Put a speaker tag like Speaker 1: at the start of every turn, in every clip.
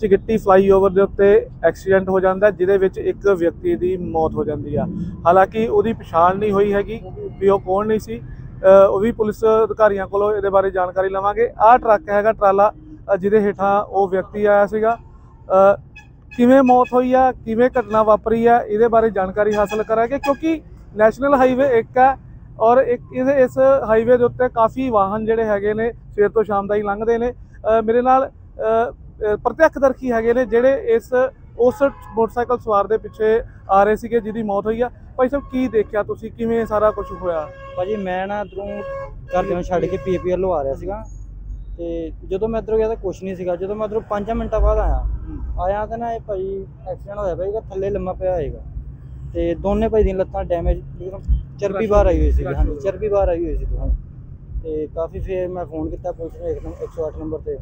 Speaker 1: ਚਿਗੱਟੀ flyover ਦੇ ਉੱਤੇ accident ਹੋ ਜਾਂਦਾ ਜਿਹਦੇ ਵਿੱਚ ਇੱਕ ਵਿਅਕਤੀ ਦੀ ਮੌਤ ਹੋ ਜਾਂਦੀ ਆ। ਹਾਲਾਂਕਿ ਉਹਦੀ ਪਛਾਣ ਨਹੀਂ ਹੋਈ ਹੈਗੀ, ਵੀ ਉਹ ਕੌਣ ਨਹੀਂ ਸੀ। ਉਹ ਵੀ ਪੁਲਿਸ ਅਧਿਕਾਰੀਆਂ ਕੋਲੋਂ ਇਹਦੇ ਬਾਰੇ ਜਾਣਕਾਰੀ ਲਵਾਂਗੇ। ਆਹ ਟਰੱਕ ਹੈਗਾ ਟਰਾਲਾ ਜਿਹਦੇ ਹੇਠਾਂ ਉਹ ਵਿਅਕਤੀ ਆਇਆ ਸੀਗਾ। ਕਿਵੇਂ ਮੌਤ ਹੋਈ ਆ, ਕਿਵੇਂ ਘਟਨਾ ਵਾਪਰੀ ਆ, ਇਹਦੇ ਬਾਰੇ ਜਾਣਕਾਰੀ ਹਾਸਲ ਕਰਾਂਗੇ, ਕਿਉਂਕਿ ਨੈਸ਼ਨਲ ਹਾਈਵੇ ਇੱਕ ਹੈ ਔਰ ਇੱਕ ਇਹਦੇ ਇਸ ਹਾਈਵੇ ਦੇ ਉੱਤੇ ਕਾਫੀ ਵਾਹਨ ਜਿਹੜੇ ਹੈਗੇ ਨੇ, ਸਵੇਰ ਤੋਂ ਸ਼ਾਮ ਦਾ ਹੀ ਲੰਘਦੇ ਨੇ। ਮੇਰੇ ਨਾਲ ਪ੍ਰਤੱਖਦਰਸ਼ੀ ਹੈਗੇ ਨੇ ਜਿਹੜੇ ਇਸ ਉਸ ਮੋਟਰਸਾਈਕਲ ਸਵਾਰ ਦੇ ਪਿੱਛੇ ਆ ਰਹੇ ਸੀਗੇ ਜਿਹਦੀ ਮੌਤ ਹੋਈ ਆ। ਭਾਈ ਸਾਹਿਬ ਕੀ ਦੇਖਿਆ ਤੁਸੀਂ? ਕਿਵੇਂ ਸਾਰਾ ਕੁਝ ਹੋਇਆ?
Speaker 2: ਭਾਜੀ ਮੈਂ ਨਾ ਇੱਧਰੋਂ ਘਰਦਿਆਂ ਨੂੰ ਛੱਡ ਕੇ ਪੀਪੀਐਲ ਆ ਰਿਹਾ ਸੀਗਾ। ਤੇ ਜਦੋਂ ਮੈਂ ਇੱਧਰੋਂ ਗਿਆ ਤਾਂ ਕੁਛ ਨਹੀਂ ਸੀਗਾ। ਜਦੋਂ ਮੈਂ ਇੱਧਰੋਂ 5 ਮਿੰਟਾਂ ਬਾਅਦ ਆਇਆ ਆਇਆ ਤਾਂ ਨਾ ਇਹ ਭਾਈ ਐਕਸੀਡੈਂਟ ਹੋਇਆ ਭਾਈ ਥੱਲੇ ਲੰਮਾ ਪਿਆ ਹੋਏਗਾ ਤੇ ਦੋਨੇ ਭਾਈ ਦੀਆਂ ਲੱਤਾਂ ਡੈਮੇਜ ਚਰਬੀ ਬਾਹਰ ਆਈ ਹੋਈ ਸੀ ਹਾਂਜੀ ਚਰਬੀ ਬਾਹਰ ਆਈ ਹੋਈ ਸੀ ਤੇ ਕਾਫੀ ਫੇਰ ਮੈਂ ਫੋਨ ਕੀਤਾ ਪੁਲਿਸ ਨੂੰ ਇੱਕਦਮ 108 ਨੰਬਰ ਤੇ।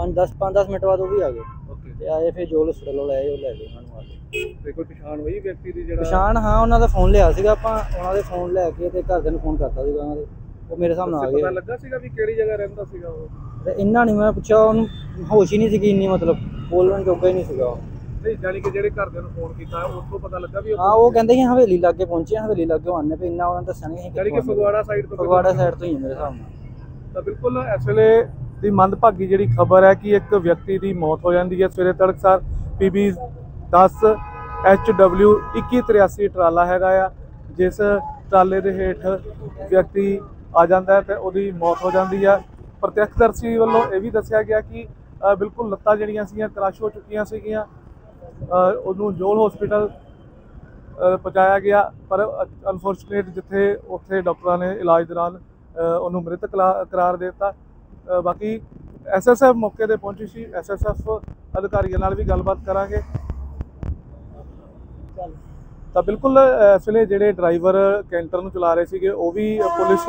Speaker 2: 5 10 5 10 ਮਿੰਟ ਬਾਅਦ ਉਹ ਵੀ ਆ ਗਏ।
Speaker 1: ਓਕੇ
Speaker 2: ਤੇ ਆਏ ਫਿਰ ਜੋ ਹਸਪੀਟਲ ਲੈ ਆਏ ਉਹ ਲੈ ਗਏ ਉਹਨਾਂ ਨੂੰ ਆ ਕੇ
Speaker 1: ਤੇ ਕੋਈ ਪਛਾਣ ਹੋਈ ਵਿਅਕਤੀ ਦੀ ਜਿਹੜਾ
Speaker 2: ਪਛਾਣ ਹਾਂ ਉਹਨਾਂ ਦਾ ਫੋਨ ਲਿਆ ਸੀਗਾ ਆਪਾਂ ਉਹਨਾਂ ਦੇ ਫੋਨ ਲੈ ਕੇ ਤੇ ਘਰਦਿਆਂ ਨੂੰ ਫੋਨ ਕਰਤਾ ਸੀਗਾ ਉਹਨਾਂ ਦੇ। ਉਹ ਮੇਰੇ ਨਾਲ ਆ
Speaker 1: ਪਤਾ
Speaker 2: ਗਏ।
Speaker 1: ਲੱਗਾ ਸੀਗਾ ਵੀ ਕਿਹੜੀ ਜਗ੍ਹਾ ਰਹਿੰਦਾ ਸੀਗਾ ਉਹ?
Speaker 2: ਤੇ ਇੰਨਾ ਨਹੀਂ ਮੈਂ ਪੁੱਛਿਆ ਉਹਨੂੰ ਹੋਸ਼ ਹੀ ਨਹੀਂ ਸੀਗੀ ਇੰਨੀ ਮਤਲਬ ਬੋਲਣ ਜੋਗਾ ਹੀ ਨਹੀਂ ਸੀਗਾ ਉਹ।
Speaker 1: ਨਹੀਂ ਜਾਨੀ ਕਿ ਜਿਹੜੇ ਘਰਦਿਆਂ ਨੂੰ ਫੋਨ ਕੀਤਾ ਤੋਂ ਪਤਾ ਲੱਗਾ ਵੀ
Speaker 2: ਹਾਂ ਉਹ ਕਹਿੰਦੇ ਕਿ ਹਵੇਲੀ ਲਾਗੇ ਪਹੁੰਚੇ ਹਵੇਲੀ ਲਾਗੇ ਆਉਂਦੇ ਪਏ ਇੰਨਾ ਉਹਨਾਂ ਨਹੀਂ
Speaker 1: ਜਾਨੀ ਕਿ ਫਗਵਾੜਾ ਸਾਈਡ ਤੋਂ
Speaker 2: ਫਗਵਾੜਾ ਸਾਈਡ ਤੋਂ ਹੀ ਹੈ ਮੇਰੇ ਹਿਸਾਬ ਨਾਲ।
Speaker 1: ਤਾਂ ਬਿਲਕੁਲ ਇਸ ਵੇਲੇ ਦੀ ਮੰਦਭਾਗੀ ਜਿਹੜੀ ਖਬਰ ਹੈ ਕਿ ਇੱਕ ਵਿਅਕਤੀ ਦੀ ਮੌਤ ਹੋ ਜਾਂਦੀ ਹੈ ਸਵੇਰੇ ਤੜਕਸਾਰ। ਪੀਬੀ 10 HW 2183 ਟਰਾਲਾ ਹੈਗਾ ਆ ਜਿਸ ਟਰਾਲੇ ਦੇ ਹੇਠ ਵਿਅਕਤੀ ਆ ਜਾਂਦਾ ਹੈ ਤੇ ਉਹਦੀ ਮੌਤ ਹੋ ਜਾਂਦੀ ਹੈ ਪ੍ਰਤੱਖਦਰਸ਼ੀ ਵੱਲੋਂ ਇਹ ਵੀ ਦੱਸਿਆ ਗਿਆ ਕਿ ਬਿਲਕੁਲ ਲੱਤਾਂ ਜਿਹੜੀਆਂ ਸੀਗੀਆਂ ਕ੍ਰਸ਼ ਹੋ ਚੁੱਕੀਆਂ ਸੀਗੀਆਂ। ਉਹਨੂੰ ਜੋਲ ਹਸਪੀਟਲ ਪਹੁੰਚਾਇਆ ਗਿਆ ਪਰ ਅਨਫੋਰਚੂਨੇਟ ਜਿੱਥੇ ਉੱਥੇ ਡਾਕਟਰਾਂ ਨੇ ਇਲਾਜ ਦੌਰਾਨ ਅ, ਉਹਨੂੰ ਮ੍ਰਿਤਕ ਕਲਾ- ਕਰਾਰ ਦੇ ਦਿੱਤਾ। ਬਾਕੀ ਐਸਐਸਐਫ ਮੌਕੇ ਤੇ ਪਹੁੰਚੀ ਸੀ। ਐਸਐਸਐਫ ਅਧਿਕਾਰੀਆਂ ਨਾਲ ਵੀ ਗੱਲਬਾਤ ਕਰਾਂਗੇ। ਤਾਂ ਬਿਲਕੁਲ ਇਸ ਵੇਲੇ ਜਿਹੜੇ ਡਰਾਈਵਰ ਕੈਂਟਰ ਨੂੰ ਚਲਾ ਰਹੇ ਸੀਗੇ ਉਹ ਵੀ ਪੁਲਿਸ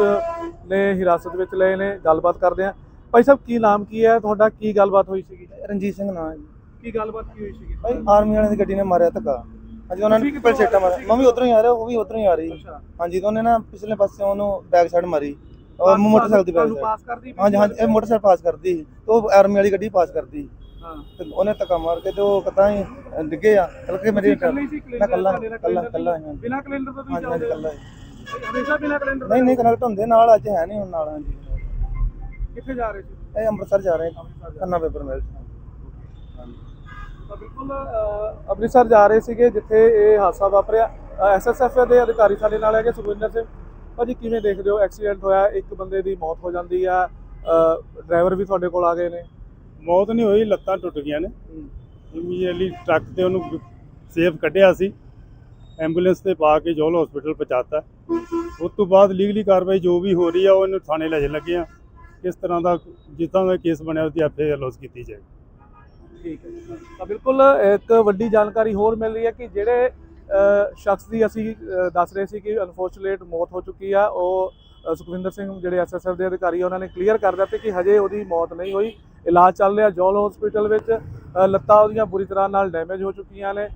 Speaker 1: ਨੇ ਹਿਰਾਸਤ ਵਿੱਚ ਲਏ ਨੇ। ਗੱਲਬਾਤ ਕਰਦੇ ਆ ਭਾਈ ਸਾਹਿਬ ਕੀ ਨਾਮ ਕੀ ਹੈ? ਤੁਹਾਡਾ ਕੀ ਗੱਲਬਾਤ ਹੋਈ ਸੀਗੀ?
Speaker 3: ਰਣਜੀਤ ਸਿੰਘ ਨਾਂ ਹੈ ਜੀ।
Speaker 1: ਕੀ ਗੱਲਬਾਤ ਕੀ ਹੋਈ ਸੀਗੀ?
Speaker 3: ਭਾਈ ਆਰਮੀ ਵਾਲਿਆਂ ਦੀ ਗੱਡੀ ਨੇ ਮਾਰਿਆ ਧੱਕਾ। ਹਾਂਜੀ ਉਹਨਾਂ ਨੇ ਪਲਸੇਟਾ ਮਾਰਿਆ। ਮੈਂ ਵੀ ਉਧਰੋਂ ਹੀ ਆ ਰਿਹਾ ਉਹ ਵੀ ਉਧਰੋਂ ਹੀ ਆ ਰਹੀ। ਹਾਂਜੀ ਤਾਂ ਉਹਨੇ ਨਾ ਪਿਛਲੇ ਪਾਸੇ ਉਹਨੂੰ ਬੈਕ ਸਾਈਡ ਮਾਰੀ। ਔਰ ਮੋਟਰਸਾਈਕਲ ਦੀ
Speaker 1: ਤੁਹਾਨੂੰ ਪਾਸ ਕਰਦੀ
Speaker 3: ਹਾਂਜੀ ਹਾਂਜੀ ਇਹ ਮੋਟਰਸਾਈਕਲ ਪਾਸ ਕਰਦੀ। ਸੀ ਤੇ ਉਹ ਆਰਮੀ ਵਾਲੀ ਗੱਡੀ ਪਾਸ ਕਰਦੀ।
Speaker 1: ਹਾਂ।
Speaker 3: ਤੇ ਉਹਨੇ ਧੱਕਾ ਮਾਰ ਕੇ ਤੇ ਉਹ ਕਦਾਂ ਹੀ ਡਿੱਗੇ ਆ। ਕਰਕੇ ਮੇਰੀ
Speaker 1: ਇਕੱਲੇ ਸੀ
Speaker 3: ਮੈਂ ਕੱਲਾ ਕੱਲਾ ਕੱਲਾ ਹਾਂ
Speaker 1: ਬਿਨਾ ਕੈਲੰਡਰ ਤੋਂ ਤੁਸੀਂ
Speaker 3: ਹਾਂਜੀ ਹਾਂਜੀ ਕੱਲਾ?
Speaker 1: ਹਮੇਸ਼ਾ ਬਿਨਾ ਕੈਲੰਡਰ
Speaker 3: ਨਹੀਂ ਨਹੀਂ ਕਨੈਕਟ ਹੁੰਦੇ ਨਾਲ ਅੱਜ ਹੈ ਨਹੀਂ ਹੁਣ ਨਾਲ ਹਾਂਜੀ।
Speaker 1: ਕਿੱਥੇ ਜਾ ਰਹੇ ਸੀ?
Speaker 3: ਇਹ ਅੰਮ੍ਰਿਤਸਰ ਜਾ ਰਹੇ ਕੰਨਾ ਪੇਪਰ ਮਿਲ
Speaker 1: ਤਾਂ ਬਿਲਕੁਲ ਅੰਮ੍ਰਿਤਸਰ ਜਾ ਰਹੇ ਸੀਗੇ ਜਿੱਥੇ ਇਹ ਹਾਦਸਾ ਵਾਪਰਿਆ। ਐਸਐਸਐਫ ਦੇ ਅਧਿਕਾਰੀ ਸਾਡੇ ਨਾਲ ਹੈਗੇ ਸੁਖਵਿੰਦਰ ਸਿੰਘ। ਭਾਜੀ ਕਿਵੇਂ ਦੇਖਦੇ ਹੋ? ਐਕਸੀਡੈਂਟ ਹੋਇਆ ਇੱਕ ਬੰਦੇ ਦੀ ਮੌਤ ਹੋ ਜਾਂਦੀ ਆ ਡਰਾਈਵਰ ਵੀ ਤੁਹਾਡੇ ਕੋਲ ਆ ਗਏ ਨੇ?
Speaker 4: ਮੌਤ ਨਹੀਂ ਹੋਈ ਲੱਤਾਂ ਟੁੱਟ ਗਈਆਂ ਨੇ। ਇਮੀਡੀਏਟਲੀ ਟਰੱਕ ਤੇ ਉਹਨੂੰ ਸੇਫ ਕੱਢਿਆ ਸੀ। ਐਂਬੂਲੈਂਸ ਤੇ ਪਾ ਕੇ ਜੋਲ ਹਸਪੀਟਲ ਪਹੁੰਚਾਤਾ। ਉਸ ਤੋਂ ਬਾਅਦ ਲੀਗਲੀ ਕਾਰਵਾਈ ਜੋ ਵੀ ਹੋ ਰਹੀ ਆ ਉਹ ਇਹਨੂੰ ਥਾਣੇ ਲੈ ਜਾਣ ਲੱਗੇ ਆ। ਕਿਸ ਤਰ੍ਹਾਂ ਦਾ ਤਰ੍ਹਾਂ ਦਾ ਕੇਸ ਬਣਿਆ ਉਹਦੀ ਐਫਆਈਆਰ ਲੌਸ ਕੀਤੀ ਜਾਏ।
Speaker 1: ਠੀਕ ਹੈ ਤਾਂ ਬਿਲਕੁਲ ਇੱਕ ਵੱਡੀ ਜਾਣਕਾਰੀ ਹੋਰ ਮਿਲ ਰਹੀ ਹੈ ਕਿ ਜਿਹੜੇ ਸ਼ਖਸ ਦੀ ਅਸੀਂ ਦੱਸ ਰਹੇ ਸੀ ਕਿ ਅਨਫੋਰਚੂਨੇਟ ਮੌਤ ਹੋ ਚੁੱਕੀ ਆ। ਉਹ ਸੁਖਵਿੰਦਰ ਸਿੰਘ ਜਿਹੜੇ ਐਸਐਸਐਫ ਦੇ ਅਧਿਕਾਰੀ ਉਹਨਾਂ ਨੇ ਕਲੀਅਰ ਕਰ ਦਿੱਤਾ ਕਿ ਹਜੇ ਉਹਦੀ ਮੌਤ ਨਹੀਂ ਹੋਈ। ਇਲਾਜ ਚੱਲ ਰਿਹਾ ਜੋਲ ਹਸਪੀਟਲ ਵਿੱਚ। ਲੱਤਾਂ ਉਹਦੀਆਂ ਬੁਰੀ ਤਰ੍ਹਾਂ ਨਾਲ ਡੈਮੇਜ ਹੋ ਚੁੱਕੀਆਂ ਨੇ।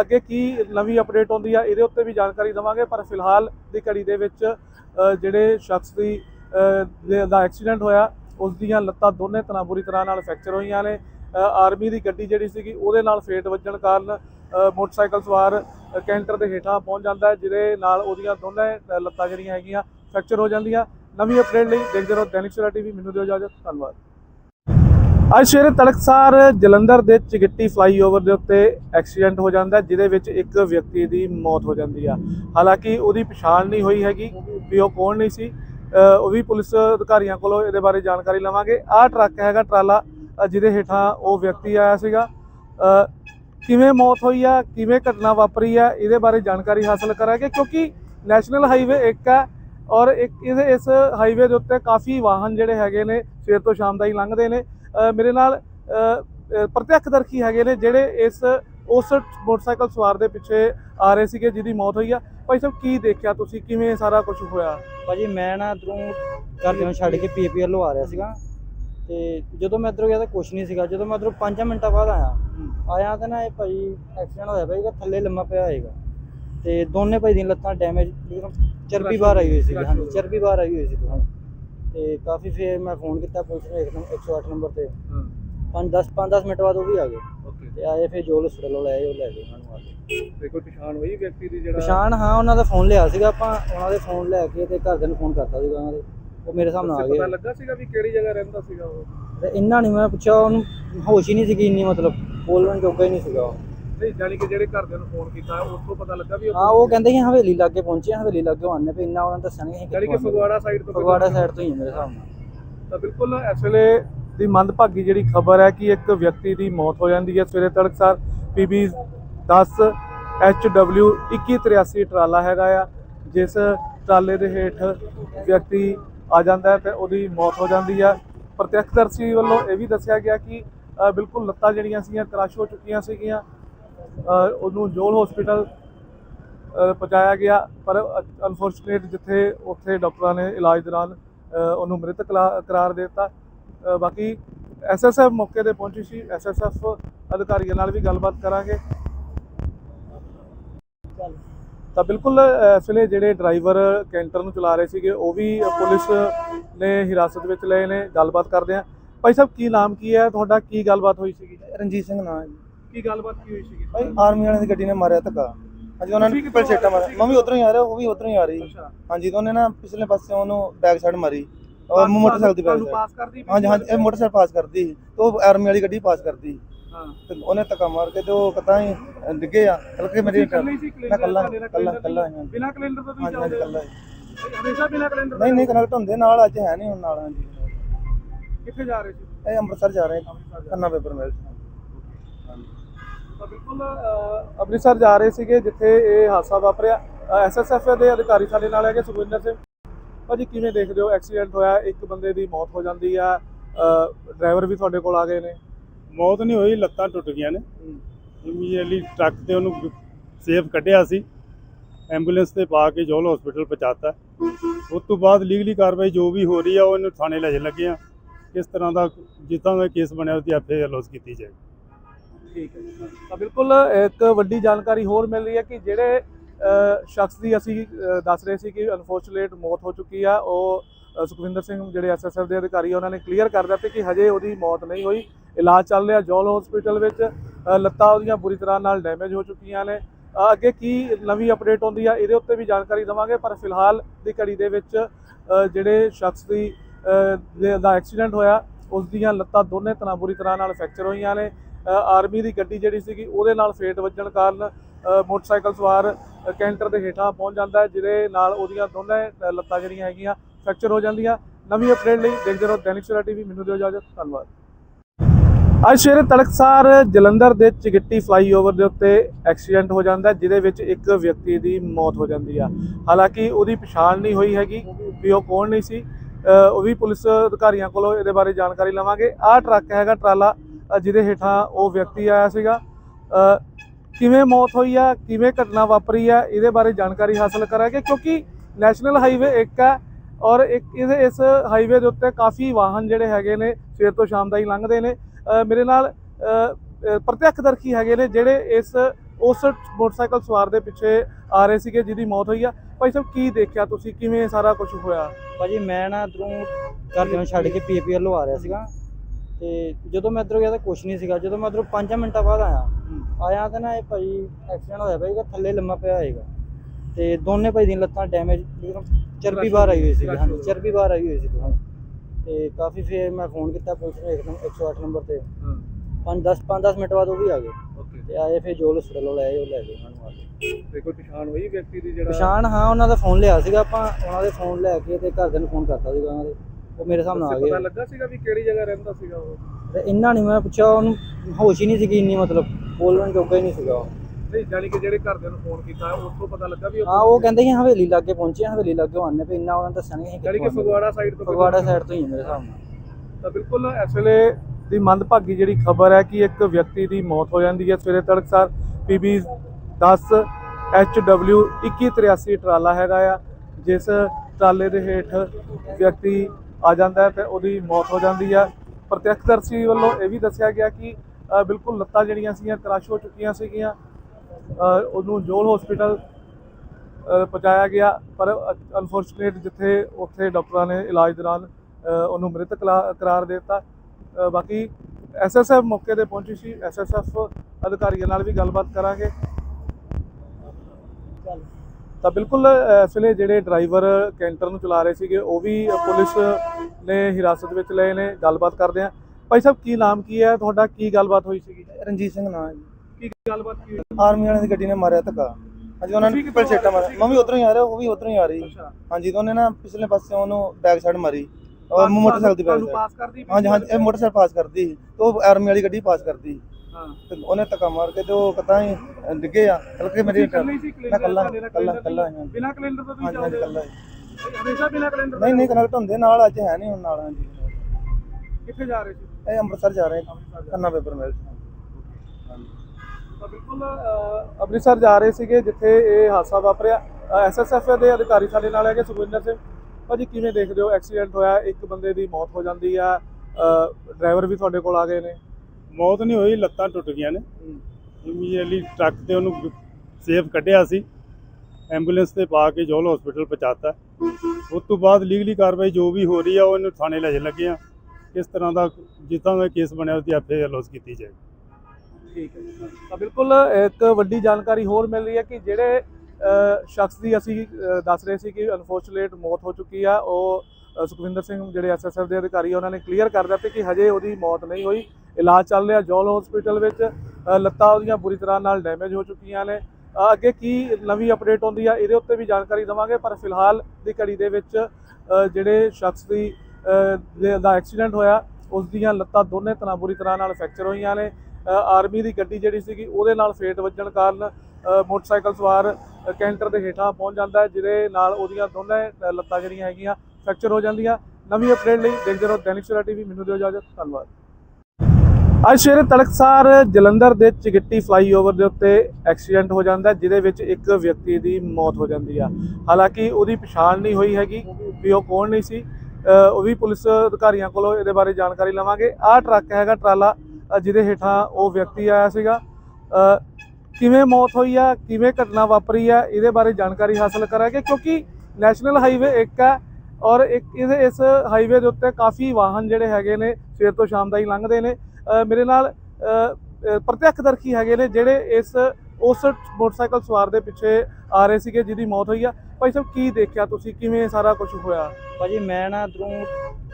Speaker 1: ਅੱਗੇ ਕੀ ਨਵੀਂ ਅਪਡੇਟ ਹੁੰਦੀ ਆ, ਇਹਦੇ ਉੱਤੇ ਵੀ ਜਾਣਕਾਰੀ ਦਵਾਂਗੇ, ਪਰ ਫਿਲਹਾਲ ਦੀ ਘੜੀ ਦੇ ਵਿੱਚ ਜਿਹੜੇ ਸ਼ਖਸ ਦੀ ਦਾ ਐਕਸੀਡੈਂਟ ਹੋਇਆ, ਉਸ ਦੀਆਂ ਲੱਤਾਂ ਦੋਨੇ ਤਰ੍ਹਾਂ ਬੁਰੀ ਤਰ੍ਹਾਂ ਨਾਲ ਫ੍ਰੈਕਚਰ ਹੋਈਆਂ ਨੇ। ਆਰਮੀ ਦੀ ਗੱਡੀ ਜਿਹੜੀ ਸੀਗੀ, ਉਹਦੇ ਨਾਲ ਫੇਟ ਵੱਜਣ ਕਾਰਨ ਮੋਟਰਸਾਈਕਲ ਸਵਾਰ ਕੈਂਟਰ ਦੇ ਹੇਠਾਂ ਪਹੁੰਚ ਜਾਂਦਾ ਹੈ, ਜਿਹਦੇ ਨਾਲ ਉਹਦੀਆਂ ਦੋਨੇ ਲੱਤਾਂ ਜਿਹੜੀਆਂ ਹੈਗੀਆਂ, ਫ੍ਰੈਕਚਰ ਹੋ ਜਾਂਦੀਆਂ। ਨਵੀਂ ਅਪਡੇਟ ਲਈ ਦੇਖਦੇ ਰਹੋ ਦੈਨਿਕ ਸਵੇਰਾ ਟੀਵੀ, ਮੈਨੂੰ ਦਿਓ ਇਜਾਜ਼ਤ, ਧੰਨਵਾਦ। ਅੱਜ ਸਵੇਰੇ ਤੜਕਸਾਰ ਜਲੰਧਰ ਦੇ ਚਿਗੱਟੀ ਫਲਾਈਓਵਰ ਦੇ ਉੱਤੇ ਐਕਸੀਡੈਂਟ ਹੋ ਜਾਂਦਾ ਜਿਹਦੇ ਵਿੱਚ ਇੱਕ ਵਿਅਕਤੀ ਦੀ ਮੌਤ ਹੋ ਜਾਂਦੀ ਆ। ਹਾਲਾਂਕਿ ਉਹਦੀ ਪਛਾਣ ਨਹੀਂ ਹੋਈ ਹੈਗੀ, ਵੀ ਉਹ ਕੌਣ ਨਹੀਂ ਸੀ। ਉਹ ਵੀ ਪੁਲਿਸ ਅਧਿਕਾਰੀਆਂ ਕੋਲੋਂ ਇਹਦੇ ਬਾਰੇ ਜਾਣਕਾਰੀ ਲਵਾਂਗੇ। ਆਹ ਟਰੱਕ ਹੈਗਾ ਟਰਾਲਾ ਜਿਹਦੇ ਹੇਠਾਂ ਉਹ ਵਿਅਕਤੀ ਆਇਆ ਸੀਗਾ। ਕਿਵੇਂ ਮੌਤ ਹੋਈ ਆ ਕਿਵੇਂ ਘਟਨਾ ਵਾਪਰੀ ਆ ਇਹਦੇ ਬਾਰੇ ਜਾਣਕਾਰੀ ਹਾਸਲ ਕਰਾਂਗੇ ਕਿਉਂਕਿ ਨੈਸ਼ਨਲ ਹਾਈਵੇ ਇੱਕ ਹੈ ਔਰ ਇੱਕ ਇਹਦੇ ਇਸ ਹਾਈਵੇ ਦੇ ਉੱਤੇ ਕਾਫੀ ਵਾਹਨ ਜਿਹੜੇ ਹੈਗੇ ਨੇ ਸਵੇਰ ਤੋਂ ਸ਼ਾਮ ਦਾ ਹੀ ਲੰਘਦੇ ਨੇ। ਮੇਰੇ ਨਾਲ ਅ, ਅ, ਪ੍ਰਤੱਖਦਰਸ਼ੀ ਹੈਗੇ ਨੇ ਜਿਹੜੇ ਇਸ ਉਸ ਮੋਟਰਸਾਈਕਲ ਸਵਾਰ ਦੇ ਪਿੱਛੇ ਆ ਰਹੇ ਸੀਗੇ ਜਿਹਦੀ ਮੌਤ ਹੋਈ ਆ। ਭਾਈ ਸਾਹਿਬ ਕੀ ਦੇਖਿਆ ਤੁਸੀਂ? ਕਿਵੇਂ ਸਾਰਾ ਕੁਝ ਹੋਇਆ?
Speaker 2: ਭਾਜੀ ਮੈਂ ਨਾ ਇੱਧਰੋਂ ਘਰਦਿਆਂ ਨੂੰ ਛੱਡ ਕੇ ਪੀਪੀਐਲ ਨੂੰ ਆ ਰਿਹਾ ਸੀਗਾ। ਤੇ ਜਦੋਂ ਮੈਂ ਇੱਧਰੋਂ ਗਿਆ ਤਾਂ ਕੁਛ ਨਹੀਂ ਸੀਗਾ। ਜਦੋਂ ਮੈਂ ਇੱਧਰੋਂ 5 ਮਿੰਟਾਂ ਬਾਅਦ ਆਇਆ ਆਇਆ ਤਾਂ ਨਾ ਇਹ ਭਾਈ ਐਕਸੀਡੈਂਟ ਹੋਇਆ ਭਾਈ ਥੱਲੇ ਲੰਮਾ ਪਿਆ ਹੋਏਗਾ ਤੇ ਦੋਨੇ ਭਾਈ ਦੀਆਂ ਲੱਤਾਂ ਡੈਮੇਜ ਚਰਬੀ ਬਾਹਰ ਆਈ ਹੋਈ ਸੀ ਹਾਂਜੀ ਚਰਬੀ ਬਾਹਰ ਆਈ ਹੋਈ ਸੀ ਤੁਹਾਨੂੰ ਤੇ ਕਾਫੀ ਫੇਰ ਮੈਂ ਫੋਨ ਕੀਤਾ ਪੁਲਿਸ ਨੂੰ ਇੱਕਦਮ 108 ਨੰਬਰ ਤੇ। 5 10 5 10 ਮਿੰਟ ਬਾਅਦ ਉਹ ਵੀ ਆ ਗਏ। ਤੇ ਆਏ ਫਿਰ ਜੋਲ ਹਸਪੀਟਲ ਉਹ ਲੈ ਆਏ ਉਹ ਲੈ ਗਏ ਉਹਨਾਂ ਨੂੰ ਆ ਕੇ
Speaker 1: ਤੇ ਕੋਈ ਪਛਾਣ ਹੋਈ ਵਿਅਕਤੀ ਦੀ ਜਿਹੜਾ
Speaker 2: ਪਛਾਣ ਹਾਂ ਉਹਨਾਂ ਦਾ ਫੋਨ ਲਿਆ ਸੀਗਾ ਆਪਾਂ ਉਹਨਾਂ ਦੇ ਫੋਨ ਲੈ ਕੇ ਤੇ ਘਰਦਿਆਂ ਨੂੰ ਫੋਨ ਕਰਤਾ ਸੀਗਾ ਉਹਨਾਂ ਦੇ। ਉਹ ਮੇਰੇ ਸਾਹਮਣੇ ਆ
Speaker 1: ਪਤਾ ਲੱਗਾ ਸੀਗਾ ਵੀ ਕਿਹੜੀ ਜਗ੍ਹਾ ਰਹਿੰਦਾ ਸੀਗਾ ਉਹ?
Speaker 2: ਤੇ ਇੰਨਾ ਨਹੀਂ ਮੈਂ ਪੁੱਛਿਆ ਉਹਨੂੰ ਹੋਸ਼ ਹੀ ਨਹੀਂ ਸੀਗੀ ਇੰਨੀ ਮਤਲਬ ਬੋਲਣ ਜੋਗਾ ਹੀ ਨਹੀਂ ਸੀਗਾ ਉਹ।
Speaker 1: ਨਹੀਂ ਜਾਨੀ ਕਿ ਜਿਹੜੇ ਘਰਦਿਆਂ ਨੂੰ ਫੋਨ ਕੀਤਾ ਉਸ ਤੋਂ ਪਤਾ ਲੱਗਾ ਵੀ ਉਹ
Speaker 2: ਹਾਂ ਉਹ ਕਹਿੰਦੇ ਕਿ ਹਵੇਲੀ ਲਾਗੇ ਪਹੁੰਚੇ ਹਾਂ, ਹਵੇਲੀ ਲਾਗੇ ਆਉਂਦੇ ਪਏ ਇੰਨਾ ਉਹਨਾਂ ਨੇ ਦੱਸਿਆ ਨਹੀਂ
Speaker 1: ਜਾਨੀ ਕਿ। ਫਗਵਾੜਾ ਸਾਈਡ ਤੋਂ
Speaker 2: ਫਗਵਾੜਾ ਸਾਈਡ ਤੋਂ ਹੀ ਹੈ ਮੇਰੇ ਹਿਸਾਬ ਨਾਲ।
Speaker 1: ਤਾਂ ਬਿਲਕੁਲ ਇਸ ਵੇਲੇ ਦੀ ਮੰਦਭਾਗੀ ਜਿਹੜੀ ਖਬਰ ਹੈ ਕਿ ਇੱਕ ਵਿਅਕਤੀ ਦੀ ਮੌਤ ਹੋ ਜਾਂਦੀ ਹੈ। ਸਵੇਰੇ ਤੜਕਸਾਰ ਪੀਬੀ 10 HW 2183 ਟਰਾਲਾ ਹੈਗਾ ਆ ਜਿਸ ਟਰਾਲੇ ਦੇ ਹੇਠ ਵਿਅਕਤੀ ਆ ਜਾਂਦਾ ਹੈ ਤੇ ਉਹਦੀ ਮੌਤ ਹੋ ਜਾਂਦੀ ਹੈ। ਪ੍ਰਤੱਖਦਰਸ਼ੀ ਵੱਲੋਂ ਇਹ ਵੀ ਦੱਸਿਆ ਗਿਆ ਕਿ ਬਿਲਕੁਲ ਲੱਤਾਂ ਜਿਹੜੀਆਂ ਸੀਗੀਆਂ ਕ੍ਰਸ਼ ਹੋ ਚੁੱਕੀਆਂ ਸੀਗੀਆਂ। ਉਹਨੂੰ ਜੋਲ ਹਸਪੀਟਲ ਪਹੁੰਚਾਇਆ ਗਿਆ। ਪਰ ਅਨਫੋਰਚੂਨੇਟ ਜਿੱਥੇ ਉੱਥੇ ਡਾਕਟਰਾਂ ਨੇ ਇਲਾਜ ਦੌਰਾਨ ਅ, ਉਹਨੂੰ ਮ੍ਰਿਤ ਕਲਾ- ਕਰਾਰ ਦੇ ਦਿੱਤਾ। ਅ, ਬਾਕੀ ਐਸਐਸਐਫ ਮੌਕੇ ਤੇ ਪਹੁੰਚੀ ਸੀ। ਐਸਐਸਐਫ ਅਧਿਕਾਰੀਆਂ ਨਾਲ ਵੀ ਗੱਲਬਾਤ ਕਰਾਂਗੇ। ਤਾਂ ਬਿਲਕੁਲ ਇਸ ਵੇਲੇ ਜਿਹੜੇ ਡਰਾਈਵਰ ਕੈਂਟਰ ਨੂੰ ਚਲਾ ਰਹੇ ਸੀਗੇ ਉਹ ਵੀ ਪੁਲਿਸ ਨੇ ਹਿਰਾਸਤ ਵਿੱਚ ਲਏ ਨੇ ਗੱਲਬਾਤ ਕਰਦੇ ਆ। ਭਾਈ ਸਾਹਿਬ ਕੀ ਨਾਮ ਕੀ ਹੈ? ਤੁਹਾਡਾ ਕੀ ਗੱਲਬਾਤ ਹੋਈ ਸੀਗੀ?
Speaker 3: ਰਣਜੀਤ ਸਿੰਘ ਨਾਂ ਹੈ ਜੀ।
Speaker 1: ਕੀ ਗੱਲਬਾਤ ਕੀ ਹੋਈ ਸੀਗੀ?
Speaker 3: ਭਾਈ ਆਰਮੀ ਵਾਲਿਆਂ ਦੀ ਗੱਡੀ ਨੇ ਮਾਰਿਆ ਧੱਕਾ। ਹਾਂਜੀ ਉਹਨਾਂ ਨੇ ਪਲਸੇਟਾ ਮਾਰਿਆ। ਮੈਂ ਵੀ ਉਧਰੋਂ ਹੀ ਆ ਰਿਹਾ ਉਹ ਵੀ ਉਧਰੋਂ ਹੀ ਆ ਰਹੀ। ਹਾਂਜੀ ਤਾਂ ਉਹਨੇ ਨਾ ਪਿਛਲੇ ਪਾਸੇ ਉਹਨੂੰ ਬੈਕ ਸਾਈਡ ਮਾਰੀ। ਔਰ ਮੋਟਰਸਾਈਕਲ ਦੀ ਬੈਕ ਸਾਈਡ
Speaker 1: ਪਾਸ ਕਰਦੀ
Speaker 3: ਹਾਂਜੀ ਹਾਂਜੀ ਇਹ ਮੋਟਰਸਾਈਕਲ ਪਾਸ ਕਰਦੀ ਉਹ ਆਰਮੀ ਵਾਲੀ ਗੱਡੀ ਪਾਸ ਕਰਦੀ ਤੇ ਉਹਨੇ ਧੱਕਾ ਮਾਰ ਕੇ ਤੇ ਉਹ ਕਦਾਂ ਹੀ ਡਿੱਗੇ ਆ। ਹਲਕੇ ਮੇਰੀ
Speaker 1: ਹੀ
Speaker 3: ਮੈਂ ਕੱਲਾ ਕੱਲਾ ਕੱਲਾ
Speaker 1: ਸੀ? ਬਿਨਾਂ ਕੈਲੰਡਰ ਤੋਂ ਤੁਸੀਂ ਚੱਲਦੇ ਹੋ?
Speaker 3: ਕੱਲਾ ਹੀ।
Speaker 1: ਹਮੇਸ਼ਾ ਬਿਨਾਂ ਕੈਲੰਡਰ
Speaker 3: ਨਹੀਂ ਨਹੀਂ ਕਨੈਕਟ ਹੁੰਦੇ ਨਾਲ ਅੱਜ ਹੈ ਨਹੀਂ ਹੁਣ ਨਾਲ ਹਾਂਜੀ।
Speaker 1: ਕਿੱਥੇ ਜਾ ਰਹੇ ਸੀ?
Speaker 3: ਇਹ ਅੰਮ੍ਰਿਤਸਰ ਜਾ ਰਹੇ ਹਾਂ ਖੰਨਾ ਪੇਪਰ ਮਿਲ
Speaker 1: ਤਾਂ ਬਿਲਕੁਲ ਅੰਮ੍ਰਿਤਸਰ ਜਾ ਰਹੇ ਸੀਗੇ ਜਿੱਥੇ ਇਹ ਹਾਦਸਾ ਵਾਪਰਿਆ। ਐਸਐਸਐਫ ਦੇ ਅਧਿਕਾਰੀ ਸਾਡੇ ਨਾਲ ਹੈਗੇ ਸੁਖਵਿੰਦਰ ਸਿੰਘ। ਭਾਜੀ ਕਿਵੇਂ ਦੇਖਦੇ ਹੋ? ਐਕਸੀਡੈਂਟ ਹੋਇਆ ਇੱਕ ਬੰਦੇ ਦੀ ਮੌਤ ਹੋ ਜਾਂਦੀ ਆ। ਡਰਾਈਵਰ ਵੀ ਤੁਹਾਡੇ ਕੋਲ ਆ ਗਏ ਨੇ।
Speaker 4: ਮੌਤ ਨਹੀਂ ਹੋਈ, ਲੱਤਾਂ ਟੁੱਟ ਗਈਆਂ ਨੇ। ਇਮੀਡੀਏਟਲੀ ਟਰੱਕ ਤੇ ਉਹਨੂੰ ਸੇਫ ਕੱਢਿਆ ਸੀ। ਐਂਬੂਲੈਂਸ ਤੇ ਪਾ ਕੇ ਜੋਲ ਹਸਪੀਟਲ ਪਹੁੰਚਾਤਾ। ਉਸ ਤੋਂ ਬਾਅਦ ਲੀਗਲੀ ਕਾਰਵਾਈ ਜੋ ਵੀ ਹੋ ਰਹੀ ਆ, ਉਹ ਇਹਨੂੰ ਥਾਣੇ ਲੈ ਜਾਣ ਲੱਗੇ ਆ। ਕਿਸ ਤਰ੍ਹਾਂ ਦਾ, ਜਿੱਦਾਂ ਦਾ ਕੇਸ ਬਣਿਆ, ਉਹਦੀ ਐਫਆਈਆਰ ਲੌਸ ਕੀਤੀ ਜਾਏ
Speaker 1: ਠੀਕ ਹੈ ਤਾਂ ਬਿਲਕੁਲ, ਇੱਕ ਵੱਡੀ ਜਾਣਕਾਰੀ ਹੋਰ ਮਿਲ ਰਹੀ ਹੈ ਕਿ ਜਿਹੜੇ ਸ਼ਖਸ ਦੀ ਅਸੀਂ ਦੱਸ ਰਹੇ ਸੀ ਕਿ ਅਨਫੋਰਚੂਨੇਟ ਮੌਤ ਹੋ ਚੁੱਕੀ ਆ, ਉਹ ਸੁਖਵਿੰਦਰ ਸਿੰਘ ਜਿਹੜੇ ਐਸਐਸਐਫ ਦੇ ਅਧਿਕਾਰੀ ਉਹਨਾਂ ਨੇ ਕਲੀਅਰ ਕਰ ਦਿੱਤੇ ਕਿ ਹਜੇ ਉਹਦੀ ਮੌਤ ਨਹੀਂ ਹੋਈ। ਇਲਾਜ ਚੱਲ ਰਿਹਾ ਜੋਲ ਹਸਪੀਟਲ ਵਿੱਚ। ਲੱਤਾਂ ਉਹਦੀਆਂ ਬੁਰੀ ਤਰ੍ਹਾਂ ਨਾਲ ਡੈਮੇਜ ਹੋ ਚੁੱਕੀਆਂ ਨੇ। ਅੱਗੇ ਕੀ ਨਵੀਂ ਅਪਡੇਟ ਹੁੰਦੀ ਆ, ਇਹਦੇ ਉੱਤੇ ਵੀ ਜਾਣਕਾਰੀ ਦਵਾਂਗੇ, ਪਰ ਫਿਲਹਾਲ ਦੀ ਘੜੀ ਦੇ ਵਿੱਚ ਜਿਹੜੇ ਸ਼ਖਸ ਦੀ ਦਾ ਐਕਸੀਡੈਂਟ ਹੋਇਆ, ਉਸ ਦੀਆਂ ਲੱਤਾਂ ਦੋਨੇ ਤਰ੍ਹਾਂ ਬੁਰੀ ਤਰ੍ਹਾਂ ਨਾਲ ਫ੍ਰੈਕਚਰ ਹੋਈਆਂ ਨੇ। ਆਰਮੀ ਦੀ ਗੱਡੀ ਜਿਹੜੀ ਸੀਗੀ, ਉਹਦੇ ਨਾਲ ਫੇਟ ਵੱਜਣ ਕਾਰਨ ਮੋਟਰਸਾਈਕਲ ਸਵਾਰ ਕੈਂਟਰ ਦੇ ਹੇਠਾਂ ਪਹੁੰਚ ਜਾਂਦਾ ਹੈ, ਜਿਹਦੇ ਨਾਲ ਉਹਦੀਆਂ ਦੋਨੇ ਲੱਤਾਂ ਜਿਹੜੀਆਂ ਹੈਗੀਆਂ ਫ੍ਰੈਕਚਰ ਹੋ ਜਾਂਦੀਆਂ। ਨਵੀਂ ਅਪਡੇਟ ਲਈ ਦੇਖਦੇ ਰਹੋ ਦੈਨਿਕ ਸਵੇਰਾ ਟੀਵੀ, ਮੈਨੂੰ ਦਿਓ ਇਜਾਜ਼ਤ, ਧੰਨਵਾਦ। ਅੱਜ ਸਵੇਰੇ ਤੜਕਸਾਰ ਜਲੰਧਰ ਦੇ ਚਿਗੱਟੀ ਫਲਾਈਓਵਰ ਦੇ ਉੱਤੇ ਐਕਸੀਡੈਂਟ ਹੋ ਜਾਂਦਾ ਜਿਹਦੇ ਵਿੱਚ ਇੱਕ ਵਿਅਕਤੀ ਦੀ ਮੌਤ ਹੋ ਜਾਂਦੀ ਆ। ਹਾਲਾਂਕਿ ਉਹਦੀ ਪਛਾਣ ਨਹੀਂ ਹੋਈ ਹੈਗੀ, ਵੀ ਉਹ ਕੌਣ ਨਹੀਂ ਸੀ। ਉਹ ਵੀ ਪੁਲਿਸ ਅਧਿਕਾਰੀਆਂ ਕੋਲੋਂ ਇਹਦੇ ਬਾਰੇ ਜਾਣਕਾਰੀ ਲਵਾਂਗੇ। ਆਹ ਟਰੱਕ ਹੈਗਾ ਟਰਾਲਾ ਜਿਹਦੇ ਹੇਠਾਂ ਉਹ ਵਿਅਕਤੀ ਆਇਆ ਸੀਗਾ। ਕਿਵੇਂ ਮੌਤ ਹੋਈ ਆ, ਕਿਵੇਂ ਘਟਨਾ ਵਾਪਰੀ ਆ, ਇਹਦੇ ਬਾਰੇ ਜਾਣਕਾਰੀ ਹਾਸਲ ਕਰਾਂਗੇ, ਕਿਉਂਕਿ ਨੈਸ਼ਨਲ ਹਾਈਵੇ ਇੱਕ ਹੈ ਔਰ ਇੱਕ ਇਹਦੇ ਇਸ ਹਾਈਵੇ ਦੇ ਉੱਤੇ ਕਾਫੀ ਵਾਹਨ ਜਿਹੜੇ ਹੈਗੇ ਨੇ ਸਵੇਰ ਤੋਂ ਸ਼ਾਮ ਦਾ ਹੀ ਲੰਘਦੇ ਨੇ। ਮੇਰੇ ਨਾਲ ਅ, ਪ੍ਰਤੱਖਦਰਸ਼ੀ ਹੈਗੇ ਨੇ ਜਿਹੜੇ ਇਸ ਉਸ ਮੋਟਰਸਾਈਕਲ ਸਵਾਰ ਦੇ ਪਿੱਛੇ ਆ ਰਹੇ ਸੀਗੇ ਜਿਹਦੀ ਮੌਤ ਹੋਈ ਆ। ਭਾਈ ਸਾਹਿਬ ਕੀ ਦੇਖਿਆ ਤੁਸੀਂ? ਕਿਵੇਂ ਸਾਰਾ ਕੁਝ ਹੋਇਆ?
Speaker 2: ਭਾਜੀ ਮੈਂ ਨਾ ਇੱਧਰੋਂ ਘਰਦਿਆਂ ਨੂੰ ਛੱਡ ਕੇ ਪੀਪੀਐਲ ਵੱਲੋਂ ਆ ਰਿਹਾ ਸੀਗਾ। ਤੇ ਜਦੋਂ ਮੈਂ ਇੱਧਰੋਂ ਗਿਆ ਤਾਂ ਕੁਛ ਨਹੀਂ ਸੀਗਾ। ਜਦੋਂ ਮੈਂ ਇੱਧਰੋਂ 5 ਮਿੰਟਾਂ ਬਾਅਦ ਆਇਆ ਆਇਆ ਤਾਂ ਨਾ ਇਹ ਭਾਈ ਐਕਸੀਡੈਂਟ ਹੋਇਆ ਭਾਈ ਥੱਲੇ ਲੰਮਾ ਪਿਆ ਹੋਏਗਾ। ਤੇ ਦੋਨੇ ਭਾਈ ਦੀਆਂ ਲੱਤਾਂ ਡੈਮੇਜ ਚਰਬੀ ਬਾਹਰ ਆਈ ਹੋਈ ਸੀ ਹਾਂਜੀ
Speaker 1: ਹੋ।
Speaker 2: ਚਰਬੀ ਬਾਹਰ ਆਈ ਹੋਈ ਸੀ ਦੋਹਾਂ ਤੇ ਕਾਫੀ ਫੇਰ ਮੈਂ ਫੋਨ ਕੀਤਾ ਪੁਲਿਸ ਨੂੰ ਇੱਕ ਨੰਬਰ 108 ਨੰਬਰ ਤੇ। 5 10 5 10 ਮਿੰਟ ਬਾਅਦ ਉਹ ਵੀ ਆ ਗਏ। ਤੇ ਆਏ ਫਿਰ ਜੋਲ ਹਸਪੀਟਲ ਉਹ ਲੈ ਆਏ ਉਹ ਲੈ ਗਏ ਉਹਨਾਂ ਨੂੰ ਆ ਕੇ
Speaker 1: ਤੇ ਕੋਈ ਪਛਾਣ ਹੋਈ ਵਿਅਕਤੀ ਦੀ ਜਿਹੜਾ
Speaker 2: ਪਛਾਣ ਹਾਂ ਉਹਨਾਂ ਦਾ ਫੋਨ ਲਿਆ ਸੀਗਾ ਆਪਾਂ ਉਹਨਾਂ ਦੇ ਫੋਨ ਲੈ ਕੇ ਤੇ ਘਰਦਿਆਂ ਨੂੰ ਫੋਨ ਕਰਤਾ ਸੀਗਾ ਉਹਨਾਂ ਦੇ। ਉਹ ਮੇਰੇ ਸਾਹਮਣੇ ਆ
Speaker 1: ਪਤਾ
Speaker 2: ਗਏ।
Speaker 1: ਲੱਗਾ ਸੀਗਾ ਵੀ ਕਿਹੜੀ ਜਗ੍ਹਾ ਰਹਿੰਦਾ ਸੀਗਾ ਉਹ?
Speaker 2: ਤੇ ਇੰਨਾ ਨਹੀਂ ਮੈਂ ਪੁੱਛਿਆ ਉਹਨੂੰ ਹੋਸ਼ ਹੀ ਨਹੀਂ ਸੀਗੀ ਇੰਨੀ ਮਤਲਬ ਬੋਲਣ ਜੋਗਾ ਹੀ ਨਹੀਂ ਸੀਗਾ ਉਹ।
Speaker 1: ਨਹੀਂ ਜਾਨੀ ਕਿ ਜਿਹੜੇ ਘਰਦਿਆਂ ਨੂੰ ਫੋਨ ਕੀਤਾ ਉਸ ਤੋਂ ਪਤਾ ਲੱਗਾ ਵੀ
Speaker 2: ਹਾਂ ਉਹ ਕਹਿੰਦੇ ਕਿ ਹਵੇਲੀ ਲਾਗੇ ਪਹੁੰਚੇ ਹਾਂ, ਹਵੇਲੀ ਲਾਗੇ ਆਉਂਦੇ ਪਏ ਇੰਨਾ ਉਹਨਾਂ ਨੇ ਦੱਸਿਆ ਨਹੀਂ ਅਸੀਂ
Speaker 1: ਜਾਨੀ ਕਿ
Speaker 2: ਕਿੱਥੋਂ ਆਉਂਦੇ
Speaker 1: ਫਗਵਾੜਾ ਸਾਈਡ ਤੋਂ
Speaker 2: ਪਏ। ਫਗਵਾੜਾ ਸਾਈਡ ਤੋਂ ਹੀ ਹੈ ਮੇਰੇ ਹਿਸਾਬ ਨਾਲ
Speaker 1: ਤਾਂ ਬਿਲਕੁਲ ਇਸ ਵੇਲੇ ਦੀ ਮੰਦਭਾਗੀ ਜਿਹੜੀ ਖਬਰ ਹੈ ਕਿ ਇੱਕ ਵਿਅਕਤੀ ਦੀ ਮੌਤ ਹੋ ਜਾਂਦੀ ਹੈ ਸਵੇਰੇ ਤੜਕਸਾਰ ਪੀਬੀ 10 HW 2183 ਟਰਾਲਾ ਹੈਗਾ ਆ ਜਿਸ ਟਰਾਲੇ ਦੇ ਹੇਠ ਵਿਅਕਤੀ ਆ ਜਾਂਦਾ ਹੈ ਤੇ ਉਹਦੀ ਮੌਤ ਹੋ ਜਾਂਦੀ ਹੈ ਪ੍ਰਤੱਖਦਰਸ਼ੀ ਵੱਲੋਂ ਇਹ ਵੀ ਦੱਸਿਆ ਗਿਆ ਕਿ ਅ, ਬਿਲਕੁਲ ਲੱਤਾਂ ਜਿਹੜੀਆਂ ਸੀਗੀਆਂ ਕ੍ਰਸ਼ ਹੋ ਚੁੱਕੀਆਂ ਸੀਗੀਆਂ। ਉਹਨੂੰ ਜੋਲ ਹਸਪੀਟਲ ਪਹੁੰਚਾਇਆ ਗਿਆ। ਪਰ ਅਨਫੋਰਚੂਨੇਟ ਜਿੱਥੇ ਉੱਥੇ ਡਾਕਟਰਾਂ ਨੇ ਇਲਾਜ ਦੌਰਾਨ ਅ, ਉਹਨੂੰ ਮ੍ਰਿਤਕ ਕਲਾ- ਕਰਾਰ ਦੇ ਦਿੱਤਾ। ਅ, ਬਾਕੀ ਐਸਐਸਐਫ ਮੌਕੇ ਤੇ ਪਹੁੰਚੀ ਸੀ। ਐਸਐਸਐਫ ਅਧਿਕਾਰੀਆਂ ਨਾਲ ਵੀ ਗੱਲਬਾਤ ਕਰਾਂਗੇ। ਤਾਂ ਬਿਲਕੁਲ ਇਸ ਵੇਲੇ ਜਿਹੜੇ ਡਰਾਈਵਰ ਕੈਂਟਰ ਨੂੰ ਚਲਾ ਰਹੇ ਸੀਗੇ ਉਹ ਵੀ ਪੁਲਿਸ ਨੇ ਹਿਰਾਸਤ ਵਿੱਚ ਲਏ ਨੇ। ਗੱਲਬਾਤ ਕਰਦੇ ਆ ਭਾਈ ਸਾਹਿਬ ਕੀ ਨਾਮ ਕੀ ਹੈ? ਤੁਹਾਡਾ ਕੀ ਗੱਲਬਾਤ ਹੋਈ ਸੀਗੀ?
Speaker 3: ਰਣਜੀਤ ਸਿੰਘ ਨਾਂ ਹੈ ਜੀ।
Speaker 1: ਕੀ ਗੱਲਬਾਤ ਕੀ ਹੋਈ?
Speaker 3: ਆਰਮੀ ਵਾਲਿਆਂ ਦੀ ਗੱਡੀ ਨੇ ਮਾਰਿਆ ਧੱਕਾ। ਹਾਂਜੀ ਉਹਨਾਂ ਨੇ ਪਿੱਛੇ ਸੇਟਾ ਮਾਰਿਆ। ਮੈਂ ਵੀ ਉਧਰੋਂ ਹੀ ਆ ਰਿਹਾ ਉਹ ਵੀ ਉਧਰੋਂ ਹੀ ਆ ਰਹੀ। ਹਾਂਜੀ ਤਾਂ ਉਹਨੇ ਨਾ ਪਿਛਲੇ ਪਾਸੇ ਉਹਨੂੰ ਬੈਕ ਸਾਈਡ ਮਾਰੀ। ਔਰ ਮੋਟਰਸਾਈਕਲ ਦੀ ਬੈਕ
Speaker 1: ਪਾਸ ਕਰਦੀ
Speaker 3: ਹਾਂਜੀ ਹਾਂਜੀ ਇਹ ਮੋਟਰਸਾਈਕਲ ਪਾਸ ਕਰਦੀ ਉਹ ਆਰਮੀ ਵਾਲੀ ਗੱਡੀ ਪਾਸ ਕਰਦੀ।
Speaker 1: ਹਾਂ।
Speaker 3: ਤੇ ਉਹਨੇ ਧੱਕਾ ਮਾਰ ਕੇ ਤੇ ਉਹ ਕਦਾਂ ਹੀ ਡਿੱਗੇ ਆ। ਹਲਕੇ ਮੇਰੀ ਮੈਂ ਕੱਲਾ ਕੱਲਾ ਕੱਲਾ?
Speaker 1: ਬਿਨਾਂ ਕੈਲੰਡਰ ਤੋਂ ਤੁਸੀਂ ਚੱਲਦੇ
Speaker 3: ਕੱਲਾ
Speaker 1: ਹੋ। ਹਮੇਸ਼ਾ ਬਿਨਾਂ ਕੈਲੰਡਰ
Speaker 3: ਨਹੀਂ ਨਹੀਂ ਕਨੈਕਟ ਹੁੰਦੇ ਨਾਲ ਅੱਜ ਹੈ ਨਹੀਂ ਹੁਣ ਨਾਲ ਹਾਂਜੀ।
Speaker 1: ਕਿੱਥੇ ਜਾ ਰਹੇ ਸੀ?
Speaker 3: ਇਹ ਅੰਮ੍ਰਿਤਸਰ ਜਾ ਰਹੇ ਖੰਨਾ ਪੇਪਰ ਮਿਲ
Speaker 1: ਬਿਲਕੁਲ ਅੰਮ੍ਰਿਤਸਰ ਜਾ ਰਹੇ ਸੀਗੇ ਜਿੱਥੇ ਇਹ ਹਾਦਸਾ ਵਾਪਰਿਆ। ਐਸਐਸਐਫ ਦੇ ਅਧਿਕਾਰੀ ਸਾਡੇ ਨਾਲ ਹੈਗੇ ਸੁਖਵਿੰਦਰ ਸਿੰਘ। ਭਾਜੀ ਕਿਵੇਂ ਦੇਖਦੇ ਹੋ? ਐਕਸੀਡੈਂਟ ਹੋਇਆ ਇੱਕ ਬੰਦੇ ਦੀ ਮੌਤ ਹੋ ਜਾਂਦੀ ਆ। ਡਰਾਈਵਰ ਵੀ ਤੁਹਾਡੇ ਕੋਲ ਆ ਗਏ ਨੇ।
Speaker 4: ਮੌਤ ਨਹੀਂ ਹੋਈ ਲੱਤਾਂ ਟੁੱਟ ਗਈਆਂ ਨੇ। ਇਮੀਡੀਏਟਲੀ ਟਰੱਕ ਤੇ ਉਹਨੂੰ ਸੇਫ ਕੱਢਿਆ ਸੀ। ਐਂਬੂਲੈਂਸ ਤੇ ਪਾ ਕੇ ਜੋਲ ਹਸਪੀਟਲ ਪਹੁੰਚਾਤਾ। ਉਸ ਤੋਂ ਬਾਅਦ ਲੀਗਲੀ ਕਾਰਵਾਈ ਜੋ ਵੀ ਹੋ ਰਹੀ ਆ ਉਹ ਇਹਨੂੰ ਥਾਣੇ ਲੈ ਜਾ ਲੱਗੇ ਆ। ਕਿਸ ਤਰ੍ਹਾਂ ਦਾ ਜਿੱਦਾਂ ਦਾ ਕੇਸ ਬਣਿਆ ਉਹਦੀ ਐਫਆਈਆਰ ਲੌਸ ਕੀਤੀ ਜਾਏ
Speaker 1: ਠੀਕ ਹੈ ਤਾਂ ਬਿਲਕੁਲ, ਇੱਕ ਵੱਡੀ ਜਾਣਕਾਰੀ ਹੋਰ ਮਿਲ ਰਹੀ ਹੈ ਕਿ ਜਿਹੜੇ ਸ਼ਖਸ ਦੀ ਅਸੀਂ ਦੱਸ ਰਹੇ ਸੀ ਕਿ ਅਨਫੋਰਚੂਨੇਟ ਮੌਤ ਹੋ ਚੁੱਕੀ ਆ, ਉਹ ਸੁਖਵਿੰਦਰ ਸਿੰਘ ਜਿਹੜੇ ਐਸਐਸਐਫ ਦੇ ਅਧਿਕਾਰੀ ਉਹਨਾਂ ਨੇ ਕਲੀਅਰ ਕਰ ਦਿੱਤਾ ਕਿ ਹਜੇ ਉਹਦੀ ਮੌਤ ਨਹੀਂ ਹੋਈ। ਇਲਾਜ ਚੱਲ ਰਿਹਾ ਜੋਲ ਹਸਪੀਟਲ ਵਿੱਚ ਲੱਤਾਂ ਉਹਦੀਆਂ ਬੁਰੀ ਤਰ੍ਹਾਂ ਨਾਲ ਡੈਮੇਜ ਹੋ ਚੁੱਕੀਆਂ ਨੇ। ਅੱਗੇ ਕੀ ਨਵੀਂ ਅਪਡੇਟ ਆਉਂਦੀ ਆ, ਇਹਦੇ ਉੱਤੇ ਵੀ ਜਾਣਕਾਰੀ ਦਵਾਂਗੇ, ਪਰ ਫਿਲਹਾਲ ਦੀ ਘੜੀ ਦੇ ਵਿੱਚ ਜਿਹੜੇ ਸ਼ਖਸ ਦੀ ਦਾ ਐਕਸੀਡੈਂਟ ਹੋਇਆ, ਉਸ ਦੀਆਂ ਲੱਤਾਂ ਦੋਨੇ ਤਰ੍ਹਾਂ ਬੁਰੀ ਤਰ੍ਹਾਂ ਨਾਲ ਫ੍ਰੈਕਚਰ ਹੋਈਆਂ ਨੇ। ਆਰਮੀ ਦੀ ਗੱਡੀ ਜਿਹੜੀ ਸੀਗੀ, ਉਹਦੇ ਨਾਲ ਫੇਟ ਵੱਜਣ ਕਾਰਨ ਮੋਟਰਸਾਈਕਲ ਸਵਾਰ ਕੈਂਟਰ ਦੇ ਹੇਠਾਂ ਪਹੁੰਚ ਜਾਂਦਾ ਹੈ, ਜਿਹਦੇ ਨਾਲ ਉਹਦੀਆਂ ਦੋਨੇ ਲੱਤਾਂ ਜਿਹੜੀਆਂ ਹੈਗੀਆਂ ਫ੍ਰੈਕਚਰ ਹੋ ਜਾਂਦੀਆਂ। ਨਵੀਂ ਅਪਡੇਟ ਲਈ ਦੇਖਦੇ ਰਹੋ ਦੈਨਿਕ ਸਵੇਰਾ ਟੀਵੀ ਮੈਨੂੰ ਦਿਓ ਇਜਾਜ਼ਤ, ਧੰਨਵਾਦ। ਅੱਜ ਸਵੇਰੇ ਤੜਕਸਾਰ ਜਲੰਧਰ ਦੇ ਚਿਗੱਟੀ ਫਲਾਈਓਵਰ ਦੇ ਉੱਤੇ ਐਕਸੀਡੈਂਟ ਹੋ ਜਾਂਦਾ ਜਿਹਦੇ ਵਿੱਚ ਇੱਕ ਵਿਅਕਤੀ ਦੀ ਮੌਤ ਹੋ ਜਾਂਦੀ ਆ। ਹਾਲਾਂਕਿ ਉਹਦੀ ਪਛਾਣ ਨਹੀਂ ਹੋਈ ਹੈਗੀ, ਵੀ ਉਹ ਕੌਣ ਨਹੀਂ ਸੀ ਉਹ ਵੀ ਪੁਲਿਸ ਅਧਿਕਾਰੀਆਂ ਕੋਲੋਂ ਇਹਦੇ ਬਾਰੇ ਜਾਣਕਾਰੀ ਲਵਾਂਗੇ। ਆਹ ਟਰੱਕ ਹੈਗਾ ਟਰਾਲਾ ਜਿਹਦੇ ਹੇਠਾਂ ਉਹ ਵਿਅਕਤੀ ਆਇਆ ਸੀਗਾ। ਕਿਵੇਂ ਮੌਤ ਹੋਈ ਆ ਕਿਵੇਂ ਘਟਨਾ ਵਾਪਰੀ ਆ ਇਹਦੇ ਬਾਰੇ ਜਾਣਕਾਰੀ ਹਾਸਲ ਕਰਾਂਗੇ ਕਿਉਂਕਿ ਨੈਸ਼ਨਲ ਹਾਈਵੇ ਇੱਕ ਹੈ ਔਰ ਇੱਕ ਇਹਦੇ ਇਸ ਹਾਈਵੇ ਦੇ ਉੱਤੇ ਕਾਫੀ ਵਾਹਨ ਜਿਹੜੇ ਹੈਗੇ ਨੇ ਸਵੇਰ ਤੋਂ ਸ਼ਾਮ ਦਾ ਹੀ ਲੰਘਦੇ ਨੇ। ਮੇਰੇ ਨਾਲ ਅ, ਅ, ਪ੍ਰਤੱਖਦਰਸ਼ੀ ਹੈਗੇ ਨੇ ਜਿਹੜੇ ਇਸ ਉਸ ਮੋਟਰਸਾਈਕਲ ਸਵਾਰ ਦੇ ਪਿੱਛੇ ਆ ਰਹੇ ਸੀਗੇ ਜਿਹਦੀ ਮੌਤ ਹੋਈ ਆ। ਭਾਈ ਸਾਹਿਬ ਕੀ ਦੇਖਿਆ ਤੁਸੀਂ? ਕਿਵੇਂ ਸਾਰਾ ਕੁਝ ਹੋਇਆ?
Speaker 2: ਭਾਜੀ ਮੈਂ ਨਾ ਇੱਧਰੋਂ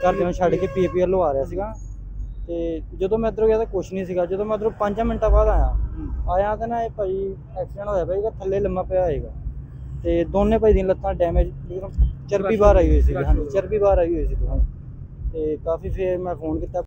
Speaker 2: ਘਰ ਨੂੰ ਛੱਡ ਕੇ ਪੀਪੀਐਲ ਨੂੰ ਆ ਰਿਹਾ ਸੀਗਾ। ਤੇ ਜਦੋਂ ਮੈਂ ਇੱਧਰੋਂ ਗਿਆ ਤਾਂ ਕੁਛ ਨਹੀਂ ਸੀਗਾ। ਜਦੋਂ ਮੈਂ ਇੱਧਰੋਂ 5 ਮਿੰਟਾਂ ਬਾਅਦ ਆਇਆ ਆਇਆ ਤਾਂ ਨਾ ਇਹ ਭਾਈ ਐਕਸੀਡੈਂਟ ਹੋਇਆ ਭਾਈ ਥੱਲੇ ਲੰਮਾ ਪਿਆ ਹੋਏਗਾ ਤੇ ਦੋਨੇ ਭਾਈ ਦੀਆਂ ਲੱਤਾਂ ਡੈਮੇਜ ਚਰਬੀ ਬਾਹਰ ਆਈ ਹੋਈ ਸੀ ਹਾਂਜੀ, ਚਰਬੀ ਬਾਹਰ ਆਈ ਹੋਈ ਸੀ ਦੋਹਾਂ ਦੀ। ਤੇ ਕਾਫੀ ਫੇਰ ਮੈਂ ਫੋਨ ਕੀਤਾ।